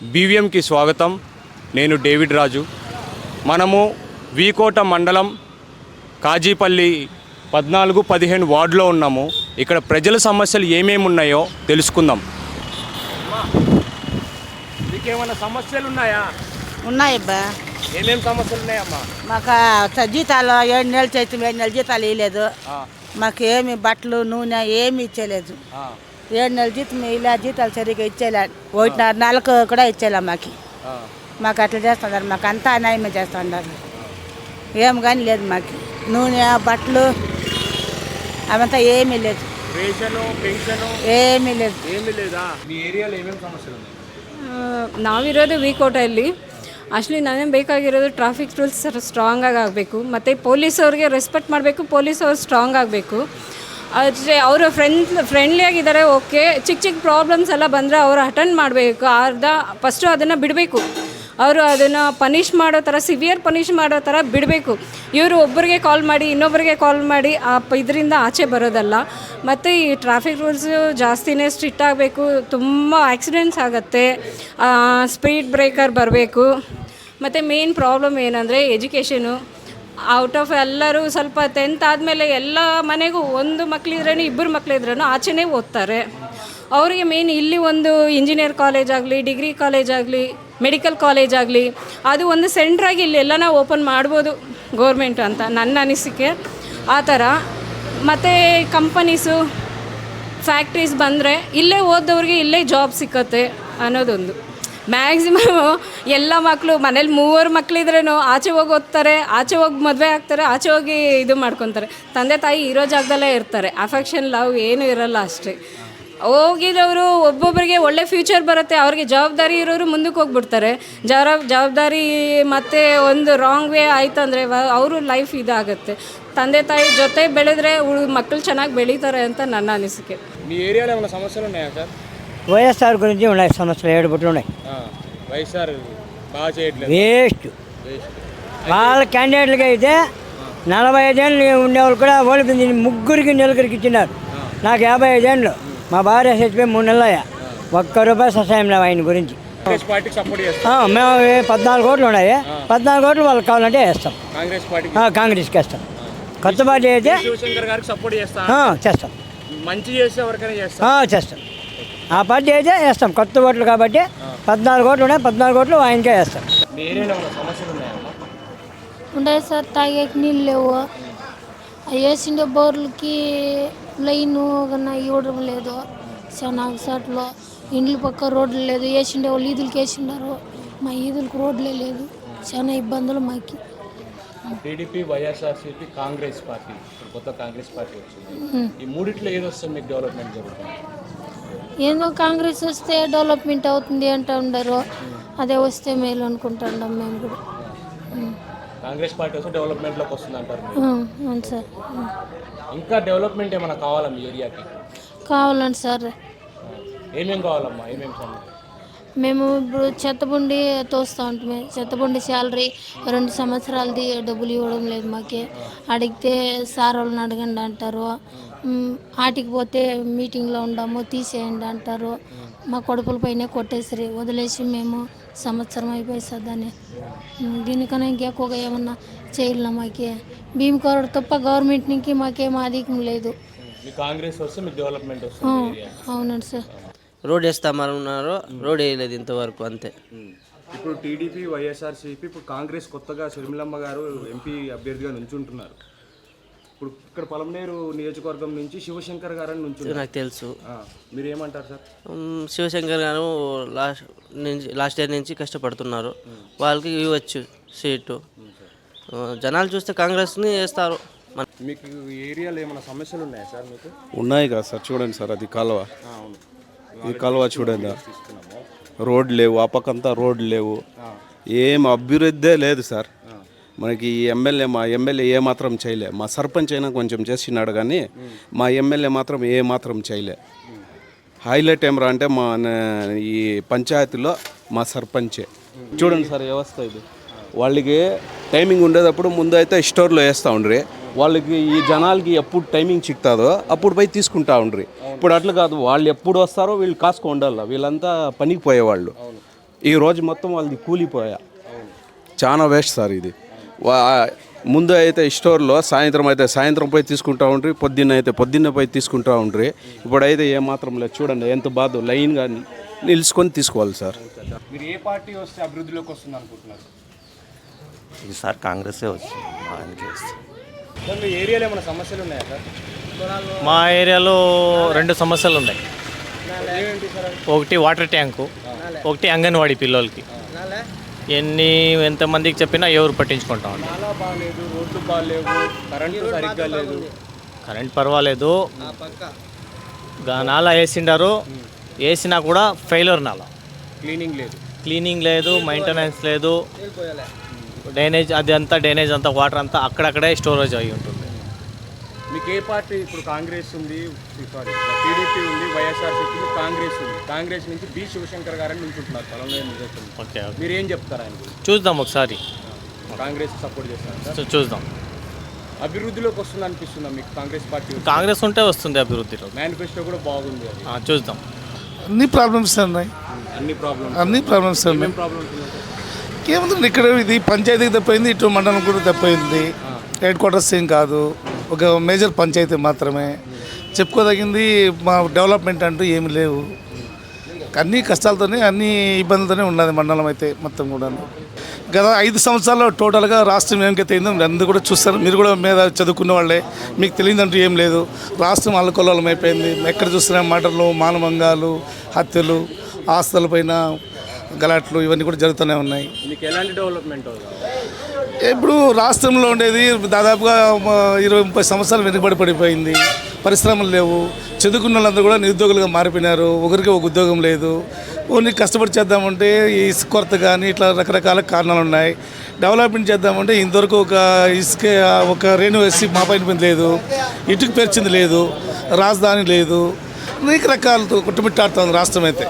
బీవీఎంకి స్వాగతం. నేను డేవిడ్ రాజు. మనము వీకోట మండలం కాజీపల్లి పద్నాలుగు పదిహేను వార్డులో ఉన్నాము. ఇక్కడ ప్రజల సమస్యలు ఏమేమి ఉన్నాయో తెలుసుకుందాం. మీకేమైనా సమస్యలు ఉన్నాయా? ఉన్నాయి అబ్బా. ఏమేమి సమస్యలు ఉన్నాయమ్మా? మాకు జీతాలు ఏడు నెలలు చేసి ఏడు నెలల జీతాలు వేయలేదు. మాకు ఏమి బట్టలు నూనె ఏమి ఇచ్చేలేదు. ఏడు నెలలు జీతం ఇలా జీతాలు సరిగ్గా ఇచ్చేలా ఒకటి నెలకు కూడా ఇచ్చేలా మాకు మాకు అట్లా చేస్తున్నారు మాకు అంతా అన్యాయమే చేస్తున్నారు ఏం కానీ లేదు మాకు నూనె బట్టలు అవంతా ఏమీ లేదు ఏమీ లేదు ನಾವಿರೋದು ವೀಕೋಟಲ್ಲಿ ಆ್ಯಕ್ಚುಲಿ ನನಗೆ ಬೇಕಾಗಿರೋದು ಟ್ರಾಫಿಕ್ ರೂಲ್ಸ್ ಸ್ಟ್ರಾಂಗಾಗಿ ಆಗಬೇಕು ಮತ್ತು ಪೊಲೀಸವ್ರಿಗೆ ರೆಸ್ಪೆಕ್ಟ್ ಮಾಡಬೇಕು ಪೊಲೀಸವ್ರು ಸ್ಟ್ರಾಂಗ್ ಆಗಬೇಕು ಆದರೆ ಅವರು ಫ್ರೆಂಡ್ ಫ್ರೆಂಡ್ಲಿಯಾಗಿದ್ದಾರೆ ಓಕೆ ಚಿಕ್ಕ ಚಿಕ್ಕ ಪ್ರಾಬ್ಲಮ್ಸ್ ಎಲ್ಲ ಬಂದರೆ ಅವರು ಅಟೆಂಡ್ ಮಾಡಬೇಕು. ಅರ್ಧ ಫಸ್ಟು ಅದನ್ನು ಬಿಡಬೇಕು. ಅವರು ಅದನ್ನು ಪನಿಷ್ ಮಾಡೋ ಥರ ಸಿವಿಯರ್ ಪನಿಷ್ ಮಾಡೋ ಥರ ಬಿಡಬೇಕು. ಇವರು ಒಬ್ಬರಿಗೆ ಕಾಲ್ ಮಾಡಿ ಇನ್ನೊಬ್ಬರಿಗೆ ಕಾಲ್ ಮಾಡಿ, ಆ ಇದರಿಂದ ಆಚೆ ಬರೋದಲ್ಲ. ಮತ್ತು ಈ ಟ್ರಾಫಿಕ್ ರೂಲ್ಸು ಜಾಸ್ತಿನೇ ಸ್ಟ್ರಿಕ್ಟ್ ಆಗಬೇಕು. ತುಂಬ ಆಕ್ಸಿಡೆಂಟ್ಸ್ ಆಗುತ್ತೆ. ಸ್ಪೀಡ್ ಬ್ರೇಕರ್ ಬರಬೇಕು. ಮತ್ತು ಮೇನ್ ಪ್ರಾಬ್ಲಮ್ ಏನಂದರೆ ಎಜುಕೇಷನು ಔಟ್ ಆಫ್ ಎಲ್ಲರೂ ಸ್ವಲ್ಪ ಟೆಂತ್ ಆದಮೇಲೆ ಎಲ್ಲ ಮನೆಗೂ ಒಂದು ಮಕ್ಕಳಿದ್ರೂ ಇಬ್ಬರು ಮಕ್ಕಳಿದ್ರೂ ಆಚೆನೇ ಓದ್ತಾರೆ ಅವರಿಗೆ ಮೇನ್ ಇಲ್ಲಿ ಒಂದು ಇಂಜಿನಿಯರ್ ಕಾಲೇಜ್ ಆಗಲಿ ಡಿಗ್ರಿ ಕಾಲೇಜ್ ಆಗಲಿ ಮೆಡಿಕಲ್ ಕಾಲೇಜ್ ಆಗಲಿ, ಅದು ಒಂದು ಸೆಂಟ್ರಾಗಿ ಇಲ್ಲಿ ಎಲ್ಲನ ಓಪನ್ ಮಾಡ್ಬೋದು ಗೋರ್ಮೆಂಟ್ ಅಂತ ನನ್ನ ಅನಿಸಿಕೆ. ಆ ಥರ. ಮತ್ತು ಕಂಪನೀಸು ಫ್ಯಾಕ್ಟ್ರೀಸ್ ಬಂದರೆ ಇಲ್ಲೇ ಓದೋರಿಗೆ ಇಲ್ಲೇ ಜಾಬ್ ಸಿಕ್ಕತ್ತೆ ಅನ್ನೋದೊಂದು. ಮ್ಯಾಕ್ಸಿಮಮ್ ಎಲ್ಲ ಮಕ್ಕಳು ಮನೇಲಿ ಮೂವರು ಮಕ್ಕಳಿದ್ರೂ ಆಚೆ ಹೋಗಿ ಓದ್ತಾರೆ ಆಚೆ ಹೋಗಿ ಮದುವೆ ಆಗ್ತಾರೆ, ಆಚೆ ಹೋಗಿ ಇದು ಮಾಡ್ಕೊತಾರೆ. ತಂದೆ ತಾಯಿ ಇರೋ ಜಾಗದಲ್ಲೇ ಇರ್ತಾರೆ. ಅಫೆಕ್ಷನ್ ಲವ್ ಏನು ಇರಲ್ಲ ಅಷ್ಟೇ. ಹೋಗಿರೋರು ಒಬ್ಬೊಬ್ಬರಿಗೆ ಒಳ್ಳೆ ಫ್ಯೂಚರ್ ಬರುತ್ತೆ. ಅವ್ರಿಗೆ ಜವಾಬ್ದಾರಿ ಇರೋರು ಮುಂದಕ್ಕೆ ಹೋಗ್ಬಿಡ್ತಾರೆ. ಜವರ ಜವಾಬ್ದಾರಿ ಮತ್ತು ಒಂದು ರಾಂಗ್ ವೇ ಆಯ್ತು ಅಂದರೆ ಅವರು ಲೈಫ್ ಇದಾಗುತ್ತೆ. ತಂದೆ ತಾಯಿ ಜೊತೆ ಬೆಳೆದ್ರೆ ಮಕ್ಕಳು ಚೆನ್ನಾಗಿ ಬೆಳೀತಾರೆ ಅಂತ ನನ್ನ ಅನಿಸಿಕೆ. ಸಮಸ್ಯೆ వైఎస్ఆర్ గురించి ఉన్నాయి సమస్యలు ఏడు బుట్లు ఉన్నాయి. వైఎస్ఆర్ బాగా చేయట్లేదు. వేస్ట్. వాళ్ళ క్యాండిడేట్లకి అయితే నలభై ఐదేళ్ళు ఉండేవాళ్ళు కూడా ఓడిపోయింది ముగ్గురికి నలుగురికి ఇచ్చినారు. నాకు యాభై ఐదేళ్ళు మా భార్య చచ్చిపోయి మూడు నెలలు అయ్యా. ఒక్క రూపాయి సహాయం లేవు ఆయన గురించి. మేము పద్నాలుగు కోట్లు ఉన్నాయి. పద్నాలుగు కోట్లు వాళ్ళకి కావాలంటే వేస్తాం. కాంగ్రెస్కి వేస్తాం. కొత్త పార్టీ అయితే చేస్తా. మంచి చేస్తే ఎవరికైనా చేస్తా. చేస్తాం. ఆ పార్టీ అయితే వేస్తాం. కొత్త ఓట్లు కాబట్టి పద్నాలుగు కోట్లు ఉన్నాయి. పద్నాలుగు కోట్లు ఆయనకే వేస్తాం. ఉండే సార్ తాగేకి నీళ్ళు లేవు. వేసిండే బోర్లకి లైన్ కన్నా ఇవ్వడం లేదు. చాలా సార్లు ఇండ్ల పక్క రోడ్లు లేదు. వేసిండే వాళ్ళు ఈదులకి వేసిండారు మా ఈదులకు రోడ్లే లేదు. చాలా ఇబ్బందులు మాకి. TDP YSRCP Congress party. ఇప్పుడు కొత్త కాంగ్రెస్ పార్టీ వచ్చింది. ఈ మూడిట్లో ఏది వస్తే మీకు డెవలప్మెంట్ జరుగుతుంది? ఏందో కాంగ్రెస్ వస్తే డెవలప్మెంట్ అవుతుంది అంటూ ఉండరు. అదే వస్తే మేలు అనుకుంటున్నాం మేము కూడా. కాంగ్రెస్ పార్టీ వస్తే డెవలప్మెంట్లోకి వస్తుంది అంటారు అవును సార్. ఇంకా డెవలప్మెంట్ ఏమైనా కావాలా మీ ఏరియాకి? కావాలండి సార్. ఏమేం కావాలమ్మా? ఏమేమి మేము ఇప్పుడు చెత్తబండి తోస్తూ ఉంటామే. చెత్తబండి శాలరీ రెండు సంవత్సరాలది డబ్బులు ఇవ్వడం లేదు మాకే. అడిగితే సార్ వాళ్ళని అడగండి అంటారు. ఆటికి పోతే మీటింగ్లో ఉండాము తీసేయండి అంటారు. మా కొడుకుల పైన కొట్టేసరి. వదిలేసి మేము సంవత్సరం అయిపోయి దీనికన్నా ఇంకెక్కువగా ఏమన్నా చేయాల మాకే? భీమ్ కరోడ్ తప్ప గవర్నమెంట్ నుంచి మాకేం అధికం లేదు. కాంగ్రెస్ వస్తే మీకు డెవలప్మెంట్ అవునండి సార్. రోడ్ వేస్తామన్నారు రోడ్ వేయలేదు ఇంతవరకు అంతే. ఇప్పుడు టీడీపీ వైఎస్ఆర్సీపీ ఇప్పుడు కాంగ్రెస్ కొత్తగా షర్మిలమ్మ గారు ఎంపీ అభ్యర్థిగా నుంచుంటున్నారు. ఇప్పుడు ఇక్కడ పలమనేరు నియోజకవర్గం నుంచి శివశంకర్ గారు అని నుంచున్నారు. నాకు తెలుసు. మీరు ఏమంటారు సార్? శివశంకర్ గారు లాస్ట్ నుంచి లాస్ట్ ఇయర్ నుంచి కష్టపడుతున్నారు. వాళ్ళకి ఇవ్వచ్చు సీటు. జనాలు చూస్తే కాంగ్రెస్ని వేస్తారు. మీకు ఏరియాలో ఏమైనా సమస్యలు ఉన్నాయా సార్ మీకు? ఉన్నాయి కదా సార్ చూడండి సార్ అది కాలువ. ఈ కాలువ చూడండి. రోడ్ లేవు ఆ పక్కంతా రోడ్ లేవు. ఏం అభివృద్ధే లేదు సార్. మనకి ఎమ్మెల్యే మా ఎమ్మెల్యే ఏ మాత్రం చేయలే. మా సర్పంచ్ అయినా కొంచెం చేసినాడు కానీ మా ఎమ్మెల్యే మాత్రం ఏ మాత్రం చేయలే. హైలైట్ ఏమరా అంటే మా ఈ పంచాయతీలో మా సర్పంచే. చూడండి సార్ వ్యవస్థ ఇది. వాళ్ళకి టైమింగ్ ఉండేటప్పుడు ముందు అయితే స్టోర్లో వేస్తూ ఉండ్రి. వాళ్ళకి ఈ జనాలకి ఎప్పుడు టైమింగ్ చిక్తాదో అప్పుడు పోయి తీసుకుంటా ఉండ్రి. ఇప్పుడు అట్లా కాదు వాళ్ళు ఎప్పుడు వస్తారో వీళ్ళు కాసుకో ఉండాలి. వీళ్ళంతా పనికి పోయేవాళ్ళు. ఈ రోజు మొత్తం వాళ్ళది కూలిపోయా. చాలా వేస్ట్ సార్ ఇది. ముందు అయితే స్టోర్లో సాయంత్రం అయితే సాయంత్రం పోయి తీసుకుంటా ఉండ్రి పొద్దున్న అయితే పొద్దున్న పోయి తీసుకుంటా ఉండ్రి. ఇప్పుడైతే ఏమాత్రం లేదు. చూడండి ఎంత బాధ. లైన్గా నిలుచుకొని తీసుకోవాలి సార్. మీరు ఏ పార్టీ వస్తే అభివృద్ధిలోకి వస్తుంది అనుకుంటున్నారు ఈసారి కాంగ్రెసే వచ్చింది. ఆయనకి. మీ ఏరియాలో ఏమైనా సమస్యలు ఉన్నాయా సార్? మా ఏరియాలో రెండు సమస్యలు ఉన్నాయి? ఒకటి వాటర్ ట్యాంకు ఒకటి అంగన్వాడీ పిల్లలకి. ఎన్ని ఎంతమందికి చెప్పినా ఎవరు పట్టించుకుంటా కరెంటు సరిగ్గా లేదు. కరెంట్ పర్వాలేదు. నాలా వేసిండారు. వేసినా కూడా ఫెయిలర్ నాలా. క్లీనింగ్ లేదు. క్లీనింగ్ లేదు మెయింటెనెన్స్ లేదు. డ్రైనేజ్ అది అంతా డ్రైనేజ్ అంతా వాటర్ అంతా అక్కడక్కడే స్టోరేజ్ అయి ఉంటుంది. మీకు ఏ పార్టీ ఇప్పుడు కాంగ్రెస్ ఉంది? సారీ టీడీపీ ఉంది వైఎస్ఆర్సీపీ ఉంది కాంగ్రెస్ ఉంది. కాంగ్రెస్ నుంచి బి శివశంకర్ గారని నుంచుంటున్నారు పొలంలో ఓకే ఓకే. మీరు ఏం చెప్తారు ఆయన? చూద్దాం ఒకసారి. కాంగ్రెస్ సపోర్ట్ చేస్తారు? చూద్దాం. అభివృద్ధిలోకి వస్తుంది అనిపిస్తుందా మీకు కాంగ్రెస్ పార్టీ కాంగ్రెస్ ఉంటే వస్తుంది అభివృద్ధిలో మేనిఫెస్టో కూడా బాగుంది చూద్దాం. అన్ని ప్రాబ్లమ్స్ ఉన్నాయి. అన్ని ప్రాబ్లమ్స్ అన్ని ప్రాబ్లమ్స్ ఉన్నాయి. ప్రాబ్లమ్స్? ఏముంది ఇక్కడ ఇది పంచాయతీకి తప్పింది ఇటు మండలం కూడా తప్పింది. హెడ్ క్వార్టర్స్ ఏం కాదు. ఒక మేజర్ పంచాయతీ మాత్రమే. చెప్పుకోదగింది మా డెవలప్మెంట్ అంటూ ఏమి లేవు. అన్ని కష్టాలతోనే అన్ని ఇబ్బందులతోనే ఉన్నది మండలం అయితే మొత్తం కూడా గత ఐదు సంవత్సరాల్లో టోటల్గా రాష్ట్రం ఏమికైతే అయిందో మీరు అందరూ కూడా చూస్తారు. మీరు కూడా మీద చదువుకున్న వాళ్ళే మీకు తెలియదంటూ ఏం లేదు. రాష్ట్రం అల్లకొల్లం అయిపోయింది. ఎక్కడ చూస్తున్నా మటర్లు మానవంగాలు హత్యలు ఆస్తులపైన గలాట్లు ఇవన్నీ కూడా జరుగుతూనే ఉన్నాయి. మీకు ఎలాంటి డెవలప్మెంట్ ఇప్పుడు రాష్ట్రంలో ఉండేది దాదాపుగా ఇరవై ముప్పై సంవత్సరాలు వెనుకబడి పడిపోయింది. పరిశ్రమలు లేవు. చదువుకున్న వాళ్ళందరూ కూడా నిరుద్యోగులుగా మారిపోయినారు. ఒకరికి ఒక ఉద్యోగం లేదు. ఓన్లీ కష్టపడి చేద్దామంటే ఈ ఇసుక కొరత కానీ ఇట్లా రకరకాల కారణాలు ఉన్నాయి. డెవలప్మెంట్ చేద్దామంటే ఇంతవరకు ఒక ఇసుక ఒక రేణు వేసి మా పైన లేదు. ఇటుకు పేర్చింది లేదు. రాజధాని లేదు. అనేక రకాలతో కుట్టుమిట్టాడుతుంది రాష్ట్రం అయితే.